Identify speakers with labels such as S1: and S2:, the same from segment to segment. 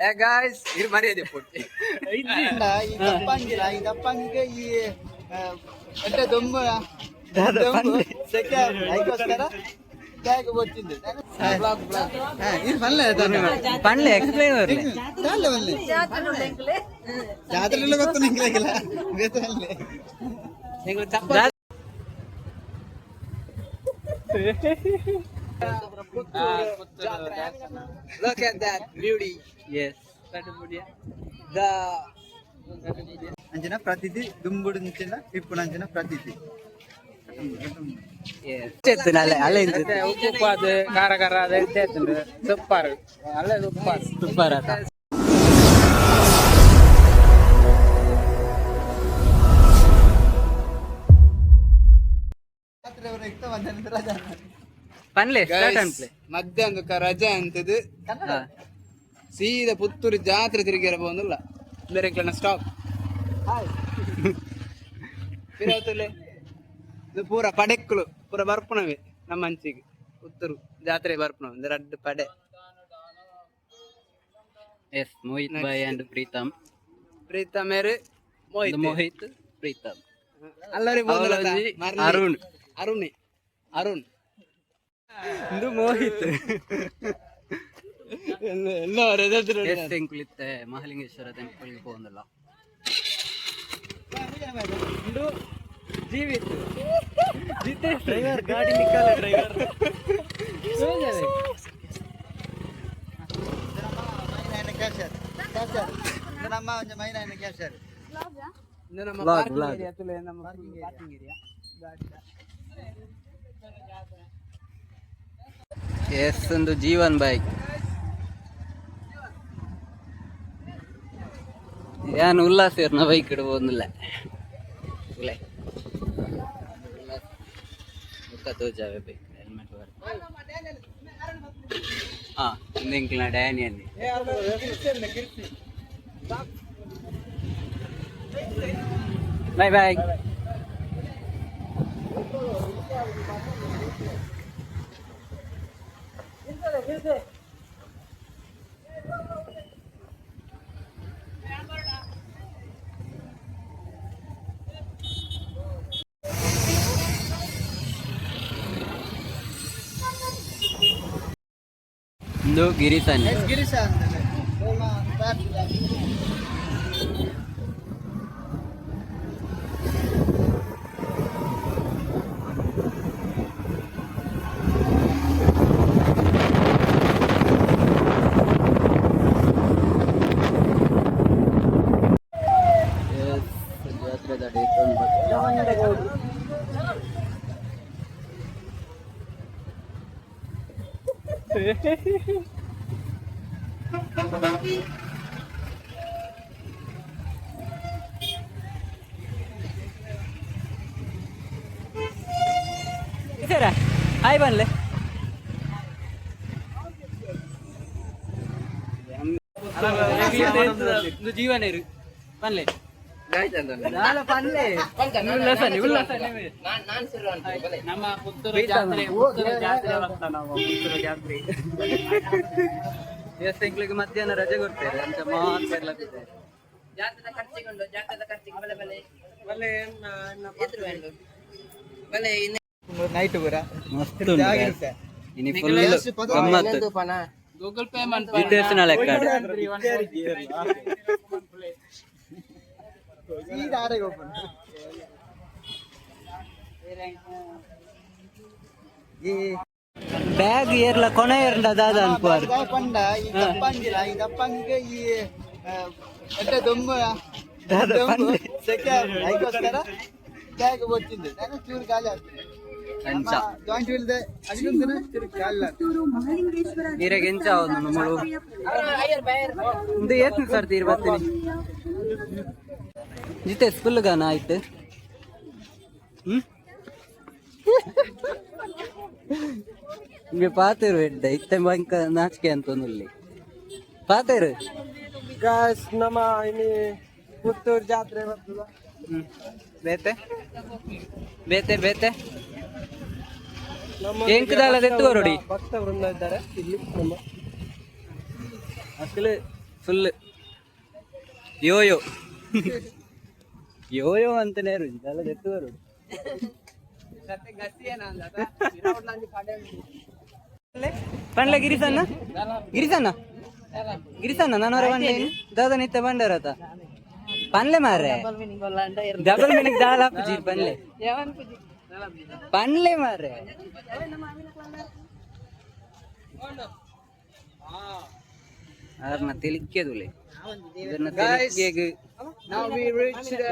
S1: ಏ ಗಾಯ್ಸ್ ಇದು ಮರ್ಯಾದೆ ಪುಟ್ಟಿ
S2: ಇಲ್ಲ, ಈ ದಪ್ಪಂಗಿಲ್ಲ ಈ ದಪ್ಪಂಗಿಗೆ ಈ ಎಡ್ಡೆ ದೊಂಬ ದೊಂಬು ಸೆಕೆ ಅದಕ್ಕೋಸ್ಕರ ಬ್ಯಾಗ್ ಗೊತ್ತಿದ್ದು ಇದು ಪಲ್ಲೆ
S1: ಎಕ್ಸ್ಪ್ಲೈನ್
S2: ಪಲ್ಲೆ ಪಲ್ಲೆ ಜಾತ್ರೆಲ್ಲ ಗೊತ್ತು ನಿಂಗಿಲ್ಲ ಬೇತಲ್ಲಿ
S1: Look at that beauty.
S3: Yes.
S1: The
S2: ಅಂಚಿನ ಪ್ರತಿದಿ ದುಂಬುಡು ನಿಂಚಿನ ಇಪ್ಪು ಅಂಚಿನ ಪ್ರತಿದಿ
S1: చెప్తున్నా అలా అలా
S3: ಮತ್ತೆ ಉಪ್ಪು ಉಪ್ಪು ಅದು ಖಾರ ಖಾರ ಅದು ಎಂತ ಹೇಳ್ತುಂಡು ಸೊಪ್ಪಾರು ಅಲ್ಲೇ ಉಪ್ಪಾರು
S1: సూపర్ అట
S2: ಜಾತ್ರೆವರೆಗೆ பண்ணலே ஸ்டார்ட் ರಜೆ ಅಂತದು
S3: ಸೀದಾ ಪುತ್ತೂರು ಜಾತ್ರೆ ತಿರುಗಿರ ಬಂದಿಲ್ಲ ಬೇರೆ ಸ್ಟಾಪ್ ಹಾಯ್ ಇರತ್ತಲೆ ಇದು ಪೂರ ಪಡೆಕ್ಕಳು ಪೂರ ಬರ್ಪಣವೆ ನಮ್ಮ ಅಂಚಿಗೆ. ಪುತ್ತೂರು ಜಾತ್ರೆ ಬರ್ಪಣವೆ ಅಂದ್ರೆ ಅಡ್ಡ ಪಡೆ.
S1: Yes Mohit boy and Preetham
S3: Preetham ಏರು ಮೋಹಿತ್
S1: ಮೋಹಿತ್ ಪ್ರೀತಮ್
S3: ಅಲ್ಲರಿ
S1: ಅರುಣ್.
S3: ಅರುಣ್. ಅರುಣ್.
S1: இந்த
S3: மோஹித் இன்னொரு
S1: இடத்துல ಕುಳಿತ ಮಹಾಲಿಂಗೇಶ್ವರ ಟೆಂಪಲ್ಗೆ പോകുന്നಲ್ಲ ಇಂದು ಜೀವಿತ ಜಿತೆ ಡ್ರೈವರ್ ಗಾಡಿ ನಿಕ್ಕಲ್ಲ ಡ್ರೈವರ್
S2: ಸೋಜನೆ கேப்சர் கேப்சர் இந்த நம்ம
S3: கொஞ்சம் மைனா
S1: என்ன
S3: கேப்சர்
S1: இந்த
S3: நம்ம பார்க்கிங் ஏரியாத்துல நம்ம பார்க்கிங்
S1: ஏரியா చేస్తుంది జీవన్ బాయ్ ഞാൻ ഉല്ലാസ് വരുന്ന ബൈക്ക് ഇട പോകുന്നില്ല അല്ലേ മുക്കത്ത് വെച്ചാവേ ബൈക്ക് ഹെൽമെറ്റ് വരും ആ എന്തെങ്കിലും ഡാനി
S2: അല്ലേ bye bye
S1: No, Girisan. Hi ಬನ್ಲೆ. ಜೀವನ ಇರು. ಬನ್ಲೆ.
S3: ನಮ್ಮ ಪುತ್ತೂರು ಜಾತ್ರೆ ನಾವು? ಪುತ್ತೂರು ಜಾತ್ರೆ.
S1: ಎಸ್ ತಿಂಗಳಿಗೆ ಮಧ್ಯಾಹ್ನ ರಜೆ ಕೊಡ್ತೇವೆ ಅಂತ ಮಹಾನ್ ಎಲ್ಲ ಕೊಡ್ತಾರೆ
S4: ಜಾತದ ಖರ್ಚಿಗೊಂಡು ಜಾತದ ಖರ್ಚಿಗೆ ಬಲೆ. ಬಲೆ
S3: ಬಲೆ
S4: ಎದುರು ಬಲೆ ಇನ್ನು
S2: ನೈಟ್ ಪೂರ.
S1: ಮಸ್ತ್ ಇನಿ ಫುಲ್ ಗಮ್ಮತ್ತು.
S3: ಗೂಗಲ್ ಪೇ ಮಾಡ್ತಾ
S1: ವಿದೇಶನ ಲೆಕ್ಕ
S2: ಸೀದಾ ಆಡೆಗೆ open. ಈ
S1: ಬ್ಯಾಗ್ ಏರ್ಲ ಕೊನೆ ಏರ್ಲ ದಾದ ಅನ್ಪಾರ್
S2: ಬಾರ್ದ ಪಂಡ ಈ ದಪ್ಪಂಗಿಲ್ಲ ಈ ದಪ್ಪಂಗಿಗೆ ಈ ಆ, ಎಡ್ಡೆ ದೊಂಬ ದೊಂಬು ಸೆಕೆ ಅದಕ್ಕೋಸ್ಕರ ಬ್ಯಾಗ್ ಗೊತ್ತಿದ್ದು ನಾನು ಚೂರು ಖಾಲಿ ಆಗ್ತದೆ
S1: ಅಂಚ
S2: ಜಾಯಿಂಟ್ ವೀಲ್ದೆ ಅದಕ್ಕೊಂದು ಚೂರು ಖಾಲಿ ಆಗ್ತದೆ
S1: ಇರಾಗ ಎಂಚ ಅವನು ನಮ್ಮಳು ಇದು ಏತ್ ಸರ್ ತೀರ್ ಬರ್ತೀನಿ ಜಿತೆ ಸ್ಕೂಲ್ ಗಾನ ಆಯ್ತು ಹ್ಮ್ ಹಿಂಗೆ ಪಾತೇರು ಎಡ್ಡ ಇತ್ತೆ ಬಂಕ ನಾಚಿಕೆ ಅಂತ ಒಂದಲ್ಲಿ ಪಾತೇರು
S3: ಗಾಯ್ಸ್ ನಮ್ಮ ಇಲ್ಲಿ ಪುತ್ತೂರು ಜಾತ್ರೆ ಬರ್ತದ
S1: ಬೇತೆ? ಬೇತೆ ಬೇತೆ?
S3: ನಮ್ಮ
S1: ಎಂಕದಾಳ ಎತ್ತು ಬರೋಡಿ
S3: ಭಕ್ತ ವೃಂದ ಇದ್ದಾರೆ ಇಲ್ಲಿ ನಮ್ಮ.
S1: ಅಸಲು ಫುಲ್ ಯೋಯೋ. ಯೋಯೋ ಅಂತಾನೆ ಎತ್ತುವರು
S3: ಸತ್ಯ ಗಟ್ಟಿ ಏನಂದ
S1: ಪಂಡ್ಲ ಗಿರಿಸನ್ನ ಗಿರಿಸನ್ನ ಗಿರಿಸನ್ನ ನಾನೂರ ಬಂಡೆ ದಾದ ನಿತ್ಯ ಬಂಡರತ ಪನ್ಲೆ ಮಾರೆ ಡಬಲ್ ಮೀನಿಂಗ್ ದಾಲ ಪುಜಿ ಪನ್ಲೆ ಪನ್ಲೆ ಮಾರೆ ಅರ್ನ ತಿಳಿಕೆದುಲೆ ಇದನ್ನ ತಿಳಿಕೆಗೆ
S3: Now we reach the.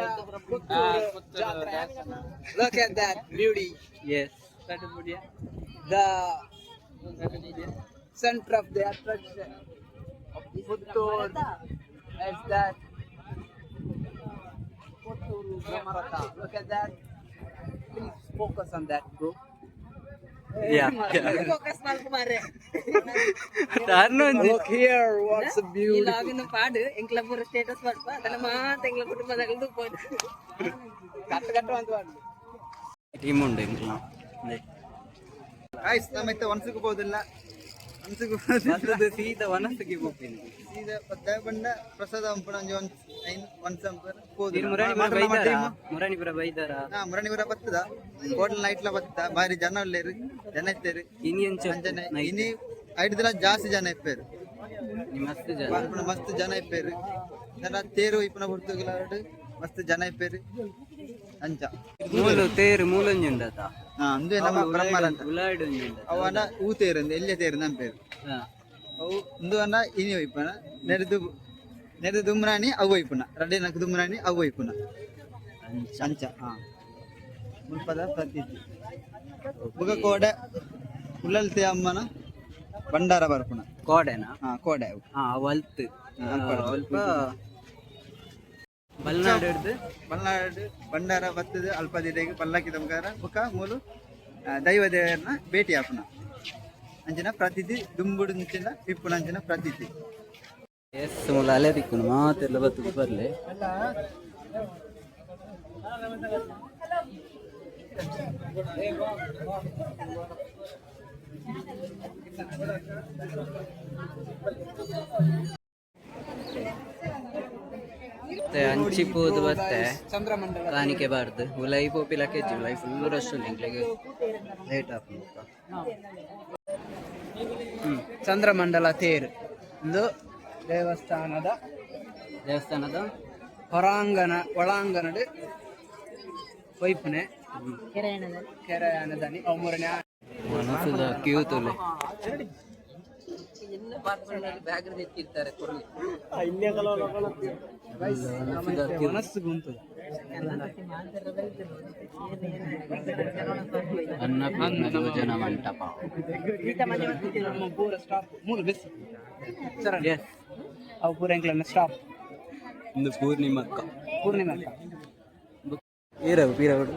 S3: Look at that beauty.
S1: Yes
S3: The center of the attraction of Puttur is that Puttur Brahmarata. Look at that. Please focus on that, bro.
S1: Yeah
S4: focus ಮಾಡ್ಕೊ ಮಾರ್ರೆ
S1: ತಾರ್ನೊಂಜಿ
S3: Look here, what's a
S4: ಈ
S3: beauty.
S4: ಲಾಗಿನ ಪಾಡು ಎಂಕ್ಲ ಪೂರ status ಮಾಡ್ಪ ಅದನ್ನ ಮಾತ ಎಂಕ್ಲ ಕುಟುಂಬದಾಗ ತೂಪೋದು
S3: ಕಟ್ಟು ಕಟ್ಟು ಅಂತ ಮಾಡಿ
S1: ಟೀಮ್ ಉಂಡು ಇಂಕ್ಲ
S2: ಆಯ್ತು ನಮ್ಮ ಇತ್ತ ಒನ್ಸಕ್ಕೆ ಹೋಗೋದಿಲ್ಲ ಒನ್ಸಕ್ಕೆ
S1: ಮತ್ತದು ಸೀದಾ ವನಸ್ಸಿಗೆ ಹೋಗ್ತೀನಿ.
S2: ಸೀದಾ ಪತ್ತೆ ಬಂಡ ಪ್ರಸಾದ ಹಂಪಣ ಒಂಜಿ ಒಂದ್ ಐನ್ ಒಂದ್ ಸಂಪರ್
S1: ನೀನು ಮುರಾಣಿ ಪುರ ಬೈದಾರ?
S2: ಹಾ ಮುರಣಿವರ ಬತ್ತದ. ಹೋಟೆಲ್ ನೈಟ್ಲ ಬತ್ತ ಬಾರಿ ಜನ ಒಳ್ಳೆರು ಜನ ಇತ್ತೇರು
S1: ಇನಿ ಅಂಚ
S2: ಅಂಜನೆ ಇನಿ ಐದು ದಿನ ಜಾಸ್ತಿ ಜನ ಇಪ್ಪೇರು.
S1: ಮಸ್ತ್ ಜನ.
S2: ಮಸ್ತ್ ಜನ ಇಪ್ಪೇರು. ಜನ ತೇರು ಇಪ್ಪನ ಬರ್ತುಗಿಲಾಡು ಮಸ್ತ್ ಜನ ಇಪ್ಪೇರು. ಅಂಚ
S1: ಮೂಲ ತೇರು ಮೂಲೊಂಜುಂಡತ
S2: ಹಾ ಅಂದು ನಮ್ಮ ಬ್ರಹ್ಮರ ಅಂತ
S1: ಉಲಾಡ್ ಒಂಜುಂಡ
S2: ಅವನ ಊ ತೇರು ಅಂದು ಎಲ್ಲಿಯ ತೇರು ನಮ್ಮ ಪೇರು
S1: ಹಾ
S2: ಅವು ಒಂದು ಅನ್ನ ಇನಿ ಒಯ್ಪನ ನೆರೆದು ನೆರೆದು ದುಮ್ರಾಣಿ ಅವು ಒಯ್ಪುನ ರಡ್ಡೆ ನಕ್ ದುಮ್ರಾಣಿ ಅವು ಒಯ್ಪುನ ಅಂಚ ಹಾ ಮುಲ್ಪದ ಪ್ರತೀತಿ ಬುಗ ಕೋಡೆ ಉಲ್ಲಲ್ತೆ ಅಮ್ಮನ ಭಂಡಾರ ಬರ್ಪುನ
S1: ಕೋಡೆನಾ
S2: ಹಾ ಕೋಡೆ ಅವು
S1: ಹಾ ವಲ್ತ್
S2: ಹಾ, ಅಲ್ಪ
S1: ಸ್ವಲ್ಪ ಬಲ್ನಾಡು ಹಿಡ್ದು.
S2: ಮಲ್ನಾಡು ಭಂಡಾರ ಬತ್ತದ ಅಲ್ಪ ದಿಡೆಗೆ ಪಲ್ಲಕ್ಕಿ ತಮಕಾರ ಬುಕ್ಕ ಮೂಲು ದೈವ ದೇವರನ್ನ ಭೇಟಿ ಆಪುನ ಅಂಚಿನ ಪ್ರತಿಥಿ ದುಂಬುಡು ನಿಂಚಿನ ಇಪ್ಪುನ ಅಂಚಿನ ಪ್ರತೀತಿ
S1: ಎಸ್ ಮೂಲ ಅಲೆ ದಿಕ್ಕುನು ಮಾತೆಲ್ಲ ಬತ್ತು ಬರ್ಲೆ. ಮತ್ತೆ ಅಂಚಿ ಪೋದು ಬತ್ತೆ.
S3: ಚಂದ್ರಮಂಡಲ.
S1: ಕಾಣಿಕೆ ಬಾರ್ದು. ಉಲೈ ಪೋಪಿಲ ಕೆಜಿ ಉಲೈ ಫುಲ್ ರಶ್ ಇಂಗ್ಲಿಗೆ ಲೇಟ್ ಆಪು
S3: ಹ್ಮ್. ಚಂದ್ರಮಂಡಲ ತೇರು. ಇದು ದೇವಸ್ಥಾನದ
S1: ದೇವಸ್ಥಾನದ
S3: ಹೊರಾಂಗಣ ಒಳಾಂಗಣದ ವೈಪುನೆ. ಕೆರೆಯಾನದಲ್ಲಿ ಅವು ಮೂರನೇ
S1: ಮನಸ್ಸುದ ಕ್ಯೂ ತುಲೆ.
S4: ಎಲ್ಲ ಪಾತ್ರಗಳಲ್ಲಿ ಬ್ಯಾಗ್ ಎತ್ತಿರ್ತಾರೆ ಕೊಡ್ಲಿ
S3: ಮನಸ್ಸು
S1: ಮಂಟಪ
S3: ಸ್ಟಾಪ್ ಮೂರು ಬೆಸ್ ಸರ
S1: ಎಸ್
S3: ಅವು ಪೂರ ಎಂಕ್ಲನ್ನ ಸ್ಟಾಪ್
S1: ಒಂದು ಪೂರ್ಣಿಮಕ್ಕ
S3: ಪೂರ್ಣಿಮಾ
S1: ಈರವು ಪೀರವಡು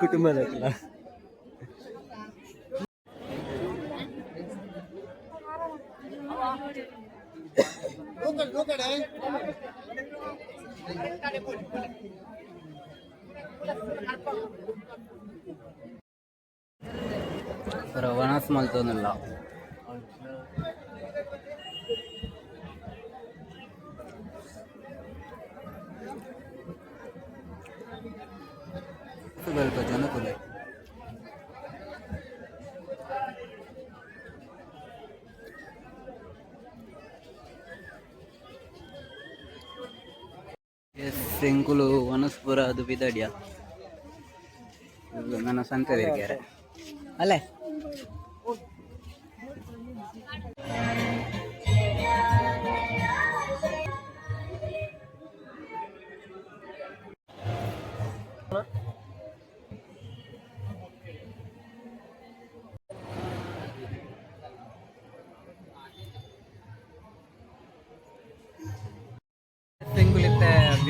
S1: ಕುಟುಂಬದ റവണാസ് മത്സരമൊന്നുമില്ല ഗൾപ്പ് ಎಂಕುಲು ವನಸ್ಪುರ ಅದು ಬಿದಡಿಯ. ನನ್ನ ಸಂತೆ ಅಲ್ಲೇ?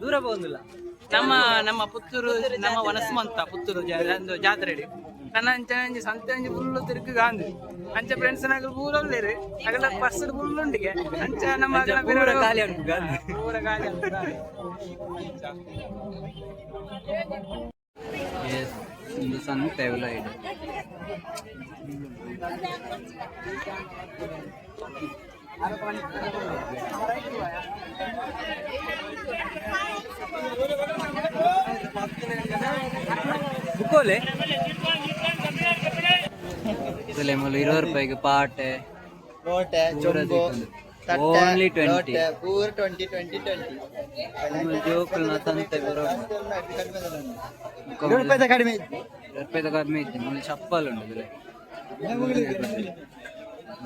S1: ದೂರ ಬೋದಿಲ್ಲ
S3: ನಮ್ಮ ನಮ್ಮ ಪುತ್ತೂರು ನಮ್ಮ ವನಸ್ಮಂತ ಪುತ್ತೂರು ಒಂದು ಜಾತ್ರೆ ಕನ್ನ ಅಂಚೆ ಸಂತೆ ಅಂಚೆ ಫುಲ್ಲು ತಿರುಗಿ ಗಾಂಧಿ. ಅಂಚೆ ಫ್ರೆಂಡ್ಸ್ ನಾಗ ಊರಲ್ಲಿರಿ ಅಗಲ ಪರ್ಸ್ ಫುಲ್ ಉಂಡಿಗೆ. ಅಂಚ ನಮ್ಮ
S1: ಪೂರ ಗಾಲಿ ಉಂಟು
S3: ಪೂರ ಖಾಲಿ ಉಂಟು
S1: ಸಂತೆ ಎಲ್ಲ ಇದೆ ಬುಕ್ಕೋಲೆ ಇದೆಲ್ಲ ಮೊದಲು ಇರುವತ್ತು ರೂಪಾಯಿಗೆ ಪಾಟೆ ಸಿಕ್ಕುಂಡು.
S2: ತಟ್ಟೆ
S1: Only 20.
S2: ಲೋಟೆ ಪೂರ ಟ್ವೆಂಟಿ ಟ್ವೆಂಟಿ ಟ್ವೆಂಟಿ
S1: ಜೋಕುಲ್ನ ಸಂತೆ ಬರೋ
S2: ಎರಡು ರೂಪಾಯಿ ಕಡಿಮೆ ಇತ್ತು.
S1: ಇರುವತ್ತು ರೂಪಾಯಿದ ಕಡಿಮೆ ಇತ್ತು. ಮೂಲ ಚಪ್ಪಲ್ ಉಂಟು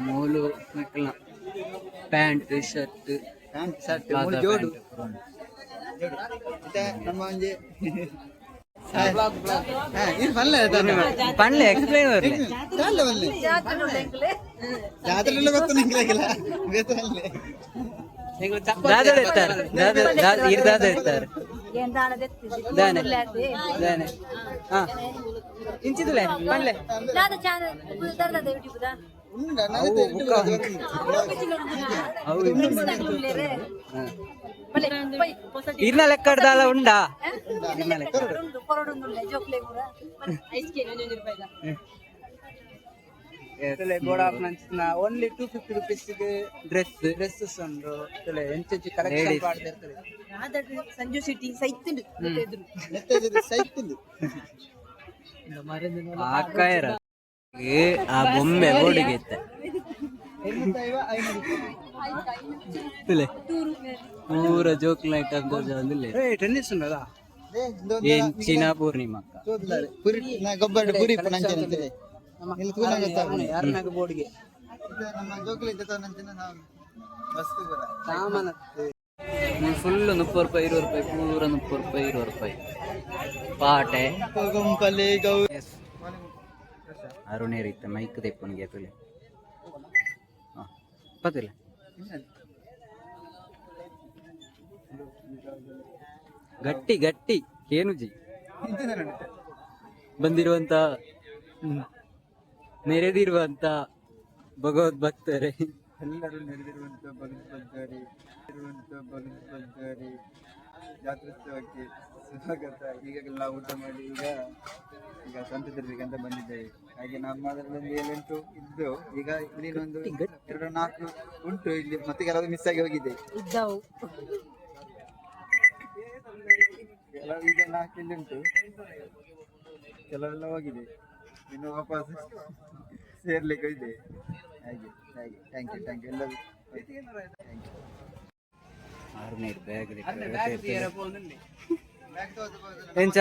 S1: ಮೂಲು ಮೆಕ್ಕಲ್ನ ಪ್ಯಾಂಟ್ ಶರ್ಟ್
S2: ಪ್ಯಾಂಟ್ ಶರ್ಟ್ ಮೂರು ಜೋಡು. ಮತ್ತೆ ನಮ್ಮ ಒಂಜಿ ಹಾ, ಇದು ಪಲ್ಲೆ ತಾನೆ
S1: ಪಂಡ್ಲೆ ಎಕ್ಸ್ಪ್ಲೈನ್ ಬರ್ಲಿ
S2: ಚಾಲೆ ಪಲ್ಲೆ ಜಾತ್ರೆಲ್ಲ ಗೊತ್ತು ನಿಂಗಿಲ್ಲ ಬೇತಲ್ಲೇ
S3: ನೀವು ಚಪ್ಪ
S1: ದಾದ ಇರ್ತಾರೆ ದಾದ ದಾದ ಇರ್ ದಾದ ಇರ್ತಾರೆ ದಾನೆ ದಾನೆ ಹಾ ಇಂಚಿದ್ಲೆ ಪಂಡ್ಲೆ
S2: ಉಂಡ ನನಗೆ
S1: ಬುಕ್ಕ ಹೌದು ಇರ್ನ ಲೆಕ್ಕ ದಾಲ ಉಂಡಾ? ಇರ್ನ ಲೆಕ್ಕ
S3: ತಲೆ ಬೋಡಾಪ್ ನಂಚಿನ only two fifty rupees
S1: dress
S3: dresses ಉಂಡು ತಲೆ ಎಂಚೆಂಚು ಕಲೆಕ್ಷನ್
S1: Ladies.
S3: ಮಾಡ್ತಿರ್ತಾರೆ
S4: ಸಂಜು ಸಿಟಿ ಸೈತುಂಡು
S2: ನೆತ್ತದ ಸೈತಿಂದು.
S1: ಆಕಾಯರ. ಆ ಬೊಮ್ಮೆ ಓಡಿಗೆ ಇತ್ತ ಪೂರ ಜೋಕ್ಲ ಐಟಮ್ ಅಂದಿಲ್ಲ
S3: ಏ ಟೆನ್ನಿಸ್ ಉಂಟಲ್ಲ?
S2: ಏ, ಇದೊಂದು
S1: ಎಂಚಿನ ಪೂರ್ಣಿಮಕ್ಕ
S2: ಚೋದ್ಲಾರೆ. ಪುರಿ ನಾ ಗೊಬ್ಬರ ಪುರಿ ನಂಚನಂತೆ ಇಲ್ಲಿ ತೂನ ಗೊತ್ತಾಗ್ತದೆ.
S3: ಯಾರನಾಗ ಬೋರ್ಡ್ಗೆ
S2: ನಮ್ಮ ಜೋಕುಲಿ ಇದ್ದ ನಂಚಿನ ನಾವು. ವಸ್ತು ಬರ.
S3: ಸಾಮಾನತ್ತು
S1: ಫುಲ್ ಮುಪ್ಪತ್ತು ರೂಪಾಯಿ ಇರುವತ್ತು ರೂಪಾಯಿ ಪೂರ ಮುಪ್ಪತ್ತು ರೂಪಾಯಿ ಇರುವತ್ತು ರೂಪಾಯಿ. ಪಾಟೆ.
S2: ಗುಂಪಲ್ಲಿ ಗೌ
S1: ಅರುಣೇರಿ ಇತ್ತ ಮೈಕ್ ತೆಪ್ಪನಿಗೆ ತುಲೆ ಹಾಂ ಪತ್ತಿಲ್ಲ ಗಟ್ಟಿ ಗಟ್ಟಿ ಕೇನುಜಿ. ಬಂದಿರುವಂತ ನೆರೆದಿರುವಂತ ಭಗವದ್ ಭಕ್ತರೆ
S2: ಎಲ್ಲರೂ ನೆರೆದಿರುವಂತ ಭಗವದ್ ಭಕ್ತರೆ ಇರುವಂತ ಭಗವದ್ ಬಂದಾರಿ ಜಾತ್ರೋತ್ಸವಕ್ಕೆ ಸ್ವಾಗತ ಈಗಾಗಲೇ ನಾವು ಊಟ ಮಾಡಿ ಈಗ ಈಗ ಅಂತ ಬಂದಿದ್ದೇವೆ. ಹಾಗೆ ನಮ್ಮ ಅದರಲ್ಲಿ ಏಳೆಂಟು ಇದ್ದು ಈಗ ಇನ್ನೊಂದು ಎರಡು ನಾಲ್ಕು ಉಂಟು. ಇಲ್ಲಿ ಮತ್ತೆ ಕೆಲವು ಮಿಸ್ ಆಗಿ ಹೋಗಿದೆ.
S4: ಇದ್ದವು.
S2: ಕೆಲವು ಈಗ ನಾಲ್ಕು ಇಲ್ಲಿ ಉಂಟು. ಕೆಲವೆಲ್ಲ ಹೋಗಿದೆ. ಇನ್ನು ವಾಪಸ್ ಸೇರ್ಲಿಕ್ಕೆ ಇದೆ ಹಾಗೆ ಹಾಗೆ. ಥ್ಯಾಂಕ್ ಯು ಥ್ಯಾಂಕ್ ಯು ಎಲ್ಲರೂ ಥ್ಯಾಂಕ್ ಯು
S1: ಬ್ಯಾಗ್
S2: ಎಂಚ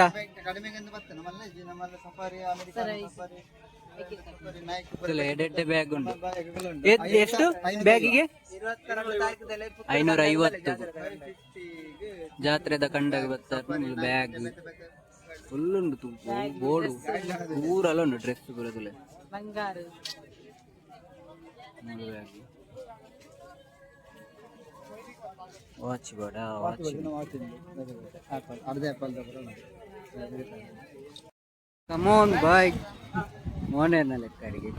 S1: ಉಂಟು. ಎಷ್ಟು? ಬ್ಯಾಗಿಗೆ? ಐನೂರ ಐವತ್ತು.
S2: 550 ಗೆ
S1: ಜಾತ್ರೆದ ಕಂಡಾಗ ಬರ್ತಾರೆ ಬ್ಯಾಗ್ ಫುಲ್ ಉಂಡು ತು- ಬೋರ್ಡು ಊರಲ್ಲ ಉಂಟು ಡ್ರೆಸ್ ಬರೋದಿಲ್ಲ.
S4: ಬಂಗಾರ.
S1: ಮೂರು ಬ್ಯಾಗ್ ವಾಚ್ ಬೇಡ ವಾಚ್
S2: ನಾವು ಮಾಡ್ತಿದ್ವಿ. ಆಪಲ್ ಅರ್ಧ apple on
S1: come on boy ಮೋನೇನ ಲೆಕ್ಕ ಅಡಿಗೆ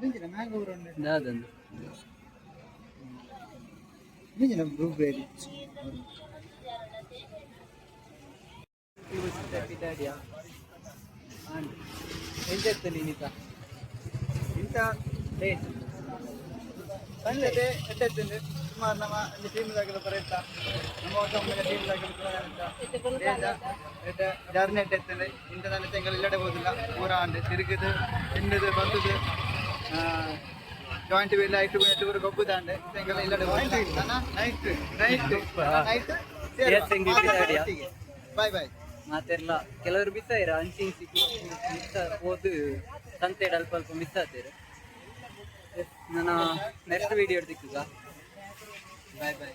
S2: ನಿಂಜಿನ ಮ್ಯಾಂಗೋ ಉಂಡೆ.
S1: ಎಂತ
S2: ನಿಂಜಿನ ಬ್ಲೂಬೆರಿ
S3: ಎಂತ? ನೀನಿತ ಇಂಥ ಡೇಟ್ ಸಂಜೆ ಎಟ್ಟೆತ್ತಂದು ಸುಮಾರು ನಮ್ಮ ಅಲ್ಲಿ ಟೀಮ್ದಾಗಲ ಬರತ್ತ ನಮ್ಮ ಒಮ್ಮೆ ಟೀಮ್ದಾಗಲ ಜರ್ನಿ ಎಟ್ಟೆತ್ತಂದ್ರೆ ಇಂಥ ನನ್ನ ತಿಂಗಳು ಇಲ್ಲಡೆ ಹೋದಿಲ್ಲ. ಪೂರ ಅಂಡೆ ತಿರುಗಿದು ತಿಂದದು ಬಂದದು ಜಾಯಿಂಟ್ ವೀಲ್ ಐಟು ಐಟು ಗೊಬ್ಬುದಾಂಡೆ ತಿಂಗಳು ಇಲ್ಲಡೆ
S1: night night night.
S2: Bye bye
S1: ಮಾತೆಲ್ಲ ಕೆಲವರು ಮಿಸ್ ಆಯ್ರ ಅಂಚಿಂಗ್ ಸಿಕ್ಕಿ ಮಿಸ್ ಹೋದು ಸಂತೆ ಅಲ್ಪ ಅಲ್ಪ ಮಿಸ್ ಆತೀರ ನಾನು ನೆಕ್ಸ್ಟ್ ವಿಡಿಯೋ ಸಿಕ್ಕುಗ ಬಾಯ್ ಬಾಯ್